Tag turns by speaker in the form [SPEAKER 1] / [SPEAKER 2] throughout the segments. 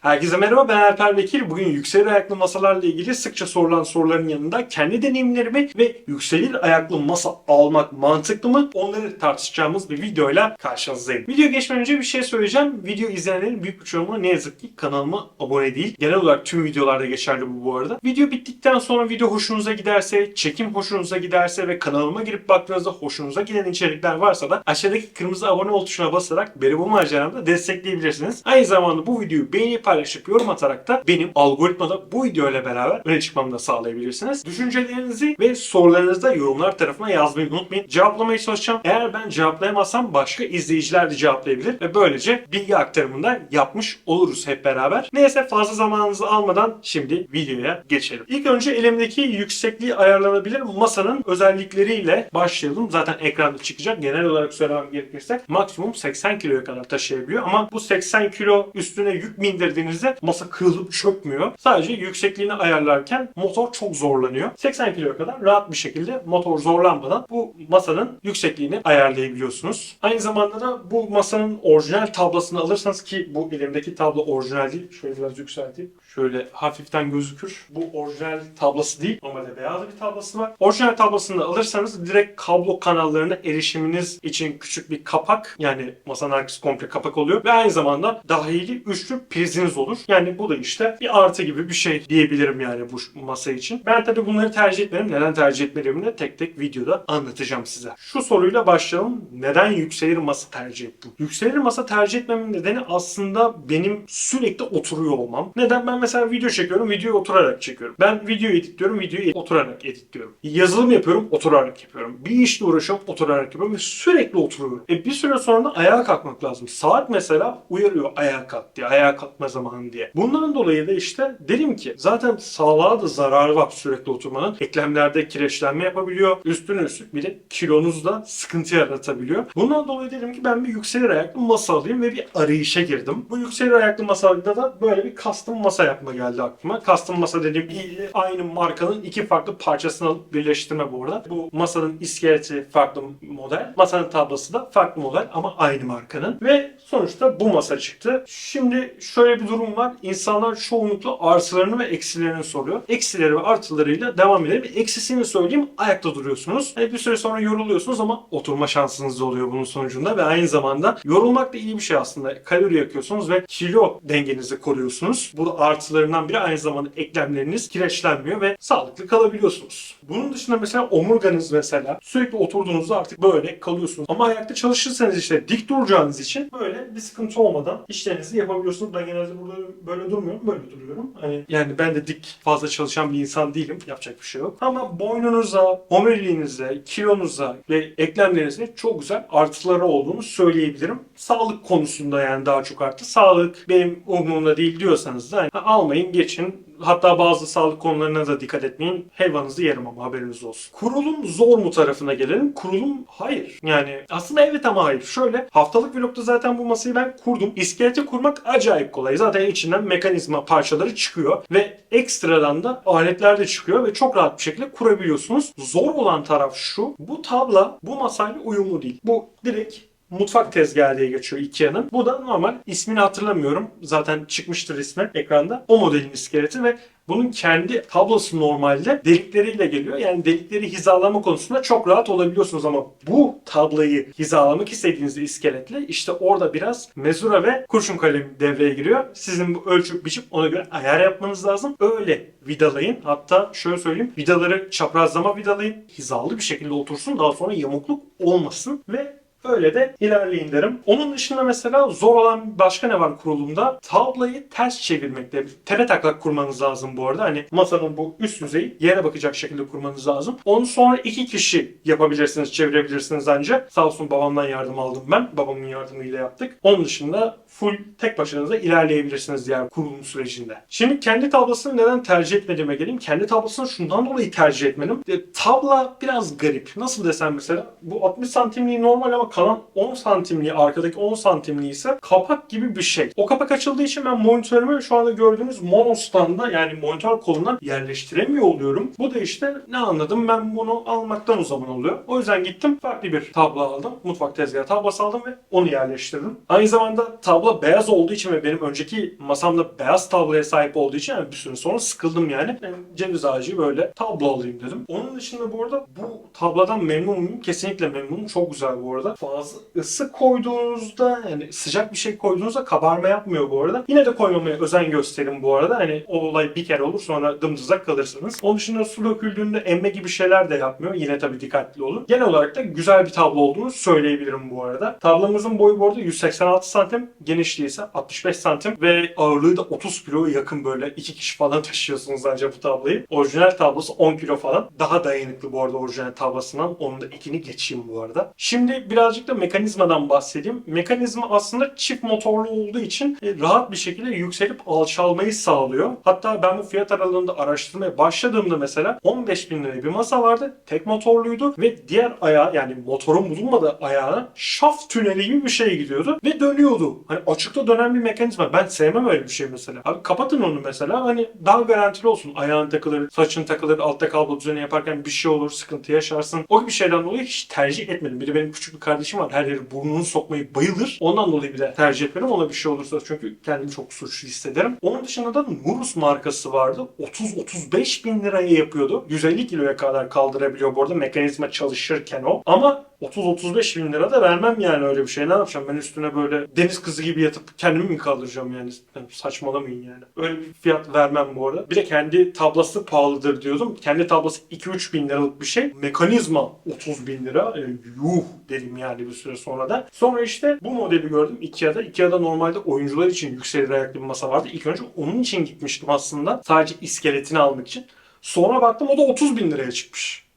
[SPEAKER 1] Herkese merhaba ben Alper Bekir. Bugün yükselir ayaklı masalarla ilgili sıkça sorulan soruların yanında kendi deneyimlerimi ve yükselir ayaklı masa almak mantıklı mı onları tartışacağımız bir videoyla karşınızdayım. Video geçmeden önce bir şey söyleyeceğim. Video izleyenlerin büyük bir çoğunluğu ne yazık ki kanalıma abone değil. Genel olarak tüm videolarda geçerli bu bu arada. Video bittikten sonra video hoşunuza giderse, çekim hoşunuza giderse ve kanalıma girip baktığınızda hoşunuza giden içerikler varsa da aşağıdaki kırmızı abone ol tuşuna basarak beni bu maceramda destekleyebilirsiniz. Aynı zamanda bu videoyu beğenip paylaşıp yorum atarak da benim algoritmada bu video ile beraber öne çıkmamı da sağlayabilirsiniz. Düşüncelerinizi ve sorularınızı da yorumlar tarafına yazmayı unutmayın. Cevaplamaya çalışacağım. Eğer ben cevaplayamazsam başka izleyiciler de cevaplayabilir ve böylece bilgi aktarımını da yapmış oluruz hep beraber. Neyse fazla zamanınızı almadan şimdi videoya geçelim. İlk önce elimdeki yüksekliği ayarlanabilir masanın özellikleriyle başlayalım. Zaten ekranda çıkacak. Genel olarak söylemem gerekirse maksimum 80 kiloya kadar taşıyabiliyor ama bu 80 kilo üstüne yük bindirdiğinizde masa kırılıp çökmüyor. Sadece yüksekliğini ayarlarken motor çok zorlanıyor. 80 kiloya kadar rahat bir şekilde motor zorlanmadan bu masanın yüksekliğini ayarlayabiliyorsunuz. Aynı zamanda da bu masanın orijinal tablasını alırsanız ki bu elimdeki tablo orijinal değil. Şöyle biraz yükselteyim. Şöyle hafiften gözükür. Bu orijinal tablası değil. Normalde beyaz bir tablası var. Orijinal tablasını da alırsanız direkt kablo kanallarına erişiminiz için küçük bir kapak yani masanın arkası komple kapak oluyor ve aynı zamanda dahili üçlü priziniz olur. Yani bu da işte bir artı gibi bir şey diyebilirim yani bu masa için. Ben tabii bunları tercih etmedim. Neden tercih etmediğimi de tek tek videoda anlatacağım size. Şu soruyla başlayalım. Neden yükselir masa tercih ettim? Yükselir masa tercih etmemin nedeni aslında benim sürekli oturuyor olmam. Neden? Ben mesela video çekiyorum, videoyu oturarak çekiyorum. Ben video editliyorum, videoyu oturarak editliyorum. Yazılım yapıyorum, oturarak yapıyorum. Bir işle uğraşıyorum, oturarak yapıyorum ve sürekli oturuyorum. E bir süre sonra da ayağa kalkmak lazım. Saat mesela uyarıyor ayağa kalk diye, ayağa kalkma zamanı diye. Bundan dolayı da işte dedim ki zaten sağlığa da zararı var sürekli oturmanın. Eklemlerde kireçlenme yapabiliyor. Üstüne üstlük bir de kilonuzda sıkıntı yaratabiliyor. Bundan dolayı dedim ki ben bir yükselir ayaklı masa alayım ve bir arayışa girdim. Bu yükselir ayaklı masada da böyle bir custom masa yapma geldi aklıma. Custom masa dediğim aynı markanın iki farklı parçasını alıp birleştirme bu arada. Bu masanın iskeleti farklı model. Masanın tablası da farklı model ama aynı markanın. Ve sonuçta bu masa çıktı. Şimdi şöyle bir durum var. İnsanlar çoğunlukla artılarını ve eksilerini soruyor. Eksileri ve artılarıyla devam edelim. Eksisini söyleyeyim ayakta duruyorsunuz. Hani bir süre sonra yoruluyorsunuz ama oturma şansınız da oluyor bunun sonucunda ve aynı zamanda yorulmak da iyi bir şey aslında. Kalori yakıyorsunuz ve kilo dengenizi koruyorsunuz. Bu da artılarından biri aynı zamanda eklemleriniz kireçlenmiyor ve sağlıklı kalabiliyorsunuz. Bunun dışında mesela omurganız mesela sürekli oturduğunuzda artık böyle kalıyorsunuz. Ama ayakta çalışırsanız işte dik duracağınız için böyle bir sıkıntı olmadan işlerinizi yapabiliyorsunuz. Ben genelde burada böyle durmuyorum, böyle duruyorum. Hani yani ben de dik fazla çalışan bir insan değilim. Yapacak bir şey yok. Ama boynunuza, omuriliğinize, kilonuza ve eklemlerinize çok güzel artıları olduğunu söyleyebilirim. Sağlık konusunda yani daha çok artı. Sağlık benim umurumda değil diyorsanız da hani almayın, geçin. Hatta bazı sağlık konularına da dikkat etmeyin. Helvanızı yerim ama haberiniz olsun. Kurulum zor mu tarafına gelelim? Kurulum hayır. Yani aslında evet ama hayır. Şöyle haftalık vlogda zaten bu masayı ben kurdum. İskeleti kurmak acayip kolay. Zaten içinden mekanizma parçaları çıkıyor ve ekstradan da aletler de çıkıyor ve çok rahat bir şekilde kurabiliyorsunuz. Zor olan taraf şu. Bu tabla bu masayla uyumlu değil. Bu direkt mutfak tezgahı diye geçiyor Ikea'nın. Bu da normal. ismini hatırlamıyorum. Zaten çıkmıştır ismi ekranda. O modelin iskeleti ve bunun kendi tablosu normalde delikleriyle geliyor. Yani delikleri hizalama konusunda çok rahat olabiliyorsunuz ama bu tablayı hizalamak istediğinizde iskeletle işte orada biraz mezura ve kurşun kalem devreye giriyor. Sizin bu ölçüp biçip ona göre ayar yapmanız lazım. Öyle vidalayın. Hatta şöyle söyleyeyim. Vidaları çaprazlama vidalayın. Hizalı bir şekilde otursun. Daha sonra yamukluk olmasın ve Öyle de ilerleyin derim. Onun dışında mesela zor olan başka ne var kurulumda? Tablayı ters çevirmekte. Tepe taklak kurmanız lazım bu arada. Hani masanın bu üst yüzeyi yere bakacak şekilde kurmanız lazım. Onu sonra iki kişi yapabilirsiniz, çevirebilirsiniz ancak. Sağ olsun babamdan yardım aldım ben. Babamın yardımıyla yaptık. Onun dışında full tek başınıza ilerleyebilirsiniz diğer kurulum sürecinde. Şimdi kendi tablasını neden tercih etmediğime geleyim. Kendi tablasını şundan dolayı tercih etmedim. E, tabla biraz garip. Nasıl desem mesela bu 60 santimliği normal ama Kalan 10 santimliği, arkadaki 10 santimliği ise kapak gibi bir şey. O kapak açıldığı için ben monitörümü şu anda gördüğünüz monostanda yani monitör koluna yerleştiremiyor oluyorum. Bu da işte ne anladım ben bunu almaktan o zaman oluyor. O yüzden gittim farklı bir tablo aldım. Mutfak tezgahı tablosu aldım ve onu yerleştirdim. Aynı zamanda tablo beyaz olduğu için ve benim önceki masamda beyaz tabloya sahip olduğu için yani bir süre sonra sıkıldım yani. yani ceviz ağacı böyle tablo alayım dedim. Onun dışında bu arada bu tablodan memnun muyum? Kesinlikle memnunum. Çok güzel bu arada. Fazla ısı koyduğunuzda yani sıcak bir şey koyduğunuzda kabarma yapmıyor bu arada. Yine de koymamaya özen gösterin bu arada. Hani o olay bir kere olur sonra dımdızlak kalırsınız. Onun dışında su döküldüğünde emme gibi şeyler de yapmıyor. Yine tabii dikkatli olun. Genel olarak da güzel bir tablo olduğunu söyleyebilirim bu arada. Tablomuzun boyu bu arada 186 santim, genişliği ise 65 santim ve ağırlığı da 30 kiloya yakın böyle iki kişi falan taşıyorsunuz ancak bu tabloyu. Orijinal tablosu 10 kilo falan. Daha dayanıklı bu arada orijinal tablosundan. Onun da ikini geçeyim bu arada. Şimdi birazcık da mekanizmadan bahsedeyim. Mekanizma aslında çift motorlu olduğu için e, rahat bir şekilde yükselip alçalmayı sağlıyor. Hatta ben bu fiyat aralığında araştırmaya başladığımda mesela 15 bin liraya bir masa vardı. Tek motorluydu ve diğer ayağı yani motorun bulunmadığı ayağına şaft tüneli gibi bir şey gidiyordu ve dönüyordu. Hani açıkta dönen bir mekanizma. Ben sevmem öyle bir şey mesela. Abi kapatın onu mesela hani daha garantili olsun. Ayağın takılır, saçın takılır, altta kablo düzeni yaparken bir şey olur, sıkıntı yaşarsın. O gibi şeyden dolayı hiç tercih etmedim. Bir de benim küçük bir kardeşim var. Her yeri burnunu sokmayı bayılır. Ondan dolayı bile tercih etmedim. Ona bir şey olursa çünkü kendimi çok suçlu hissederim. Onun dışında da Nurus markası vardı. 30-35 bin liraya yapıyordu. 150 kiloya kadar kaldırabiliyor bu arada mekanizma çalışırken o. Ama 30-35 bin lira da vermem yani öyle bir şey. Ne yapacağım ben üstüne böyle deniz kızı gibi yatıp kendimi mi kaldıracağım yani? Saçmalamayın yani. Öyle bir fiyat vermem bu arada. Bir de kendi tablası pahalıdır diyordum. Kendi tablası 2-3 bin liralık bir şey. Mekanizma 30 bin lira. E, yuh dedim yani bir süre sonra da. Sonra işte bu modeli gördüm Ikea'da. Ikea'da normalde oyuncular için yükselir ayaklı bir masa vardı. İlk önce onun için gitmiştim aslında. Sadece iskeletini almak için. Sonra baktım o da 30 bin liraya çıkmış.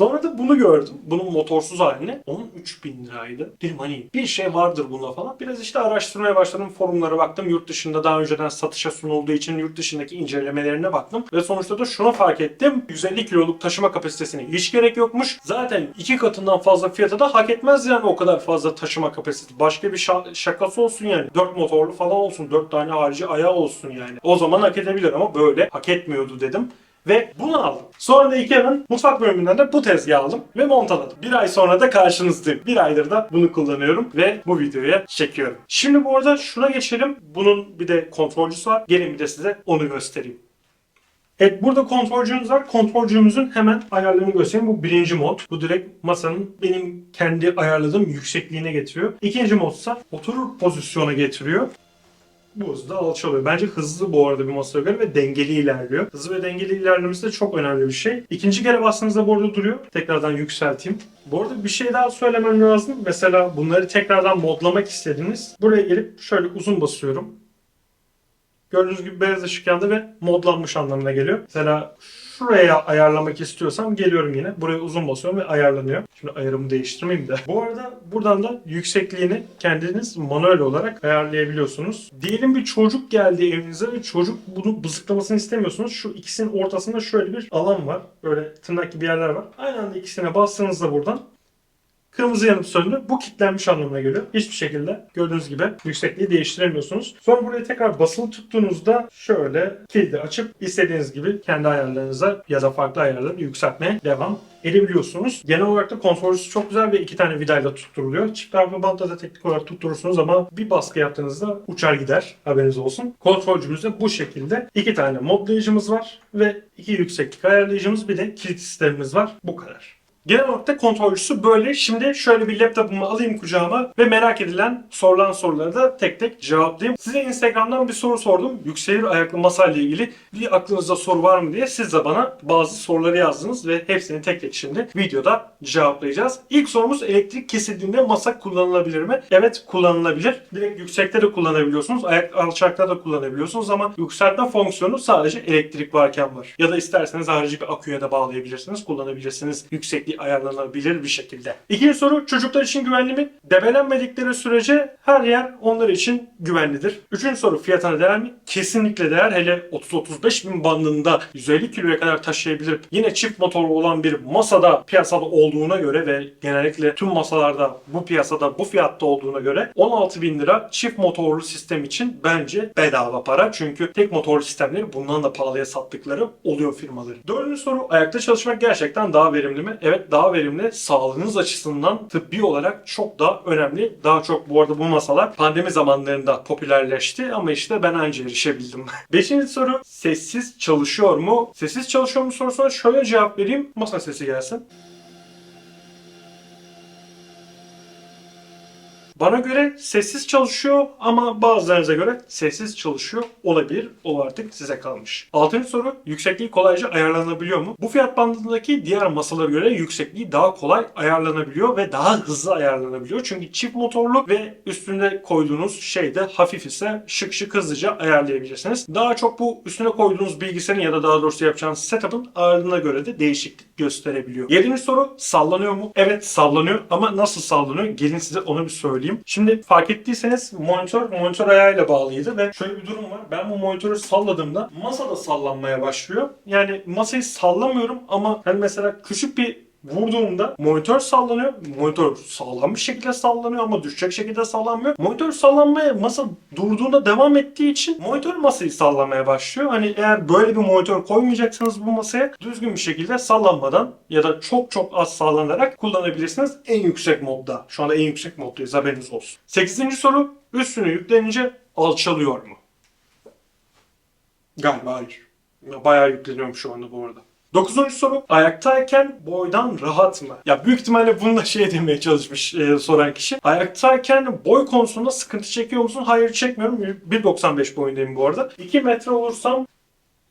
[SPEAKER 1] Sonra da bunu gördüm. Bunun motorsuz halini. 13 bin liraydı. Dedim hani bir şey vardır bunda falan. Biraz işte araştırmaya başladım. Forumlara baktım. Yurt dışında daha önceden satışa sunulduğu için yurt dışındaki incelemelerine baktım. Ve sonuçta da şunu fark ettim. 150 kiloluk taşıma kapasitesine hiç gerek yokmuş. Zaten iki katından fazla fiyata da hak etmez yani o kadar fazla taşıma kapasitesi. Başka bir şa- şakası olsun yani. 4 motorlu falan olsun. 4 tane harici ayağı olsun yani. O zaman hak edebilir ama böyle hak etmiyordu dedim. Ve bunu aldım. Sonra da Ikea'nın mutfak bölümünden de bu tezgahı aldım ve montaladım. Bir ay sonra da karşınızdayım. Bir aydır da bunu kullanıyorum ve bu videoya çekiyorum. Şimdi bu arada şuna geçelim. Bunun bir de kontrolcüsü var. Gelin bir de size onu göstereyim. Evet burada kontrolcümüz var. Kontrolcümüzün hemen ayarlarını göstereyim. Bu birinci mod. Bu direkt masanın benim kendi ayarladığım yüksekliğine getiriyor. İkinci modsa oturur pozisyona getiriyor. Bu hızda alçalıyor. Bence hızlı bu arada bir masaya göre ve dengeli ilerliyor. Hızlı ve dengeli ilerlemesi de çok önemli bir şey. İkinci kere bastığınızda bu arada duruyor. Tekrardan yükselteyim. Bu arada bir şey daha söylemem lazım. Mesela bunları tekrardan modlamak istediniz. Buraya gelip şöyle uzun basıyorum. Gördüğünüz gibi beyaz ışık yandı ve modlanmış anlamına geliyor. Mesela şuraya ayarlamak istiyorsam geliyorum yine. Buraya uzun basıyorum ve ayarlanıyor. Şimdi ayarımı değiştirmeyeyim de. Bu arada buradan da yüksekliğini kendiniz manuel olarak ayarlayabiliyorsunuz. Diyelim bir çocuk geldi evinize ve çocuk bunu bızıklamasını istemiyorsunuz. Şu ikisinin ortasında şöyle bir alan var. Böyle tırnak gibi yerler var. Aynı anda ikisine bastığınızda buradan Kırmızı yanıp söndü. Bu kilitlenmiş anlamına geliyor. Hiçbir şekilde gördüğünüz gibi yüksekliği değiştiremiyorsunuz. Sonra buraya tekrar basılı tuttuğunuzda şöyle kilidi açıp istediğiniz gibi kendi ayarlarınıza ya da farklı ayarları yükseltmeye devam edebiliyorsunuz. Genel olarak da kontrolcüsü çok güzel ve iki tane vidayla tutturuluyor. Çift taraflı bantla da teknik olarak tutturursunuz ama bir baskı yaptığınızda uçar gider. Haberiniz olsun. Kontrolcümüzde bu şekilde iki tane modlayıcımız var ve iki yükseklik ayarlayıcımız bir de kilit sistemimiz var. Bu kadar. Genel olarak da kontrolcüsü böyle. Şimdi şöyle bir laptopumu alayım kucağıma ve merak edilen sorulan soruları da tek tek cevaplayayım. Size Instagram'dan bir soru sordum. Yükselir ayaklı masa ile ilgili bir aklınızda soru var mı diye siz de bana bazı soruları yazdınız ve hepsini tek tek şimdi videoda cevaplayacağız. İlk sorumuz elektrik kesildiğinde masa kullanılabilir mi? Evet kullanılabilir. Direkt yüksekte de kullanabiliyorsunuz. Ayak alçakta da kullanabiliyorsunuz ama yükseltme fonksiyonu sadece elektrik varken var. Ya da isterseniz harici bir aküye de bağlayabilirsiniz. Kullanabilirsiniz yüksekliği ayarlanabilir bir şekilde. İkinci soru çocuklar için güvenli mi? Debelenmedikleri sürece her yer onlar için güvenlidir. Üçüncü soru fiyatına değer mi? Kesinlikle değer. Hele 30-35 bin bandında 150 kiloya kadar taşıyabilir. Yine çift motorlu olan bir masada piyasada olduğuna göre ve genellikle tüm masalarda bu piyasada bu fiyatta olduğuna göre 16 bin lira çift motorlu sistem için bence bedava para. Çünkü tek motorlu sistemleri bundan da pahalıya sattıkları oluyor firmaların. Dördüncü soru ayakta çalışmak gerçekten daha verimli mi? Evet daha verimli. Sağlığınız açısından tıbbi olarak çok daha önemli. Daha çok bu arada bu masalar pandemi zamanlarında popülerleşti ama işte ben anca erişebildim. Beşinci soru sessiz çalışıyor mu? Sessiz çalışıyor mu sorusuna şöyle cevap vereyim. Masa sesi gelsin. Bana göre sessiz çalışıyor ama bazılarınıza göre sessiz çalışıyor olabilir. O artık size kalmış. Altıncı soru yüksekliği kolayca ayarlanabiliyor mu? Bu fiyat bandındaki diğer masalara göre yüksekliği daha kolay ayarlanabiliyor ve daha hızlı ayarlanabiliyor. Çünkü çift motorlu ve üstünde koyduğunuz şey de hafif ise şık şık hızlıca ayarlayabilirsiniz. Daha çok bu üstüne koyduğunuz bilgisayarın ya da daha doğrusu yapacağınız setup'ın ağırlığına göre de değişiklik gösterebiliyor. Yedinci soru sallanıyor mu? Evet sallanıyor ama nasıl sallanıyor? Gelin size onu bir söyleyeyim. Şimdi fark ettiyseniz monitör monitör ayağıyla bağlıydı ve şöyle bir durum var. Ben bu monitörü salladığımda masa da sallanmaya başlıyor. Yani masayı sallamıyorum ama hani mesela küçük bir vurduğumda monitör sallanıyor. Monitör sağlam bir şekilde sallanıyor ama düşecek şekilde sallanmıyor. Monitör sallanmaya masa durduğunda devam ettiği için monitör masayı sallamaya başlıyor. Hani eğer böyle bir monitör koymayacaksanız bu masaya düzgün bir şekilde sallanmadan ya da çok çok az sallanarak kullanabilirsiniz en yüksek modda. Şu anda en yüksek moddayız haberiniz olsun. 8. soru üstüne yüklenince alçalıyor mu? Galiba hayır. Bayağı yükleniyorum şu anda bu arada. Dokuzuncu soru. Ayaktayken boydan rahat mı? Ya büyük ihtimalle bunu da şey demeye çalışmış e, soran kişi. Ayaktayken boy konusunda sıkıntı çekiyor musun? Hayır çekmiyorum. 1.95 boyundayım bu arada. 2 metre olursam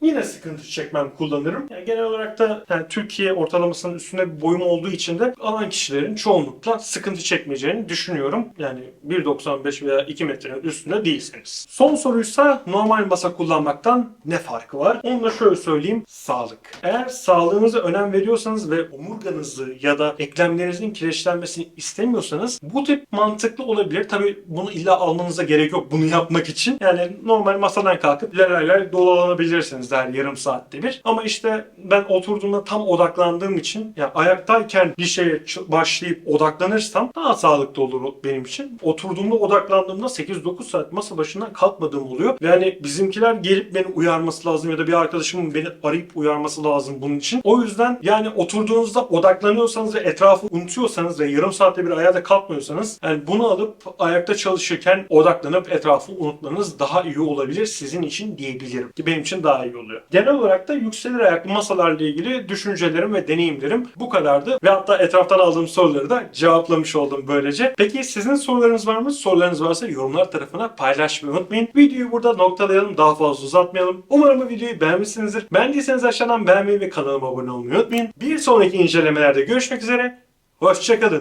[SPEAKER 1] yine sıkıntı çekmem kullanırım. Yani genel olarak da yani Türkiye ortalamasının üstünde bir boyum olduğu için de alan kişilerin çoğunlukla sıkıntı çekmeyeceğini düşünüyorum. Yani 1.95 veya 2 metrenin üstünde değilseniz. Son soruysa normal masa kullanmaktan ne farkı var? Onu da şöyle söyleyeyim. Sağlık. Eğer sağlığınıza önem veriyorsanız ve omurganızı ya da eklemlerinizin kireçlenmesini istemiyorsanız bu tip mantıklı olabilir. Tabi bunu illa almanıza gerek yok bunu yapmak için. Yani normal masadan kalkıp lay dolanabilirsiniz her yarım saatte bir. Ama işte ben oturduğumda tam odaklandığım için yani ayaktayken bir şeye başlayıp odaklanırsam daha sağlıklı olur benim için. Oturduğumda odaklandığımda 8-9 saat masa başından kalkmadığım oluyor. Ve hani bizimkiler gelip beni uyarması lazım ya da bir arkadaşımın beni arayıp uyarması lazım bunun için. O yüzden yani oturduğunuzda odaklanıyorsanız ve etrafı unutuyorsanız ve yarım saatte bir ayağa da kalkmıyorsanız yani bunu alıp ayakta çalışırken odaklanıp etrafı unutmanız daha iyi olabilir sizin için diyebilirim. Ki benim için daha iyi oluyor. Genel olarak da yükselir ayaklı masalarla ilgili düşüncelerim ve deneyimlerim bu kadardı. Ve hatta etraftan aldığım soruları da cevaplamış oldum böylece. Peki sizin sorularınız var mı? Sorularınız varsa yorumlar tarafına paylaşmayı unutmayın. Videoyu burada noktalayalım. Daha fazla uzatmayalım. Umarım bu videoyu beğenmişsinizdir. Beğendiyseniz aşağıdan beğenmeyi ve kanalıma abone olmayı unutmayın. Bir sonraki incelemelerde görüşmek üzere. Hoşçakalın.